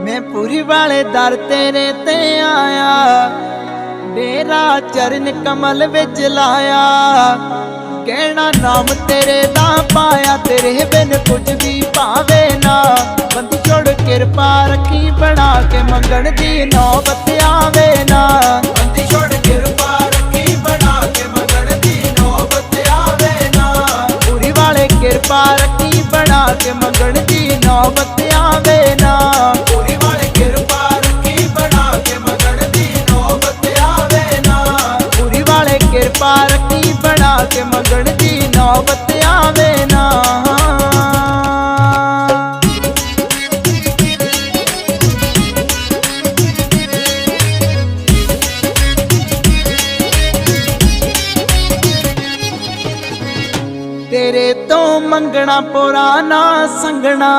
ਮੈਂ ਪੂਰੀ ਵਾਲੇ ਦਰ ਤੇਰੇ ਤੇ ਆਇਆ। ਡੇਰਾ ਚਰਨ ਕਮਲ ਵਿੱਚ ਲਾਇਆ। ਕਹਿਣਾ ਨਾਮ ਤੇਰੇ ਦਾ ਪਾਇਆ। ਤੇਰੇ ਬਿਨ ਕੁਝ ਵੀ ਭਾਵੇ ਨਾ। ਬੰਦੀ ਛੋੜ ਕਿਰਪਾ ਰੱਖੀ ਬਣਾ ਕੇ ਮੰਗਣ ਦੀ ਨੌਬਤ ਆਵੇ ਨਾ। ਬੰਦੀ ਛੋੜ ਕਿਰਪਾ ਰੱਖੀ ਬਣਾ ਕੇ ਮੰਗਣ ਦੀ ਨੌਬਤ ਆਵੇ ਨਾ। ਪੂਰੀ ਵਾਲੇ ਕਿਰਪਾ ਰੱਖੀ ਬਣਾ ਕੇ ਮੰਗਣ ਦੀ ਵਾਲੇ ਬਣਾ ਕੇ ਮੰਗਣ ਦੀ ਨੌਬਤ ਆਵੇ ਨਾ। ਤੇਰੇ ਤੋਂ ਮੰਗਣਾ ਪੁਰਾਣਾ ਸੰਗਣਾ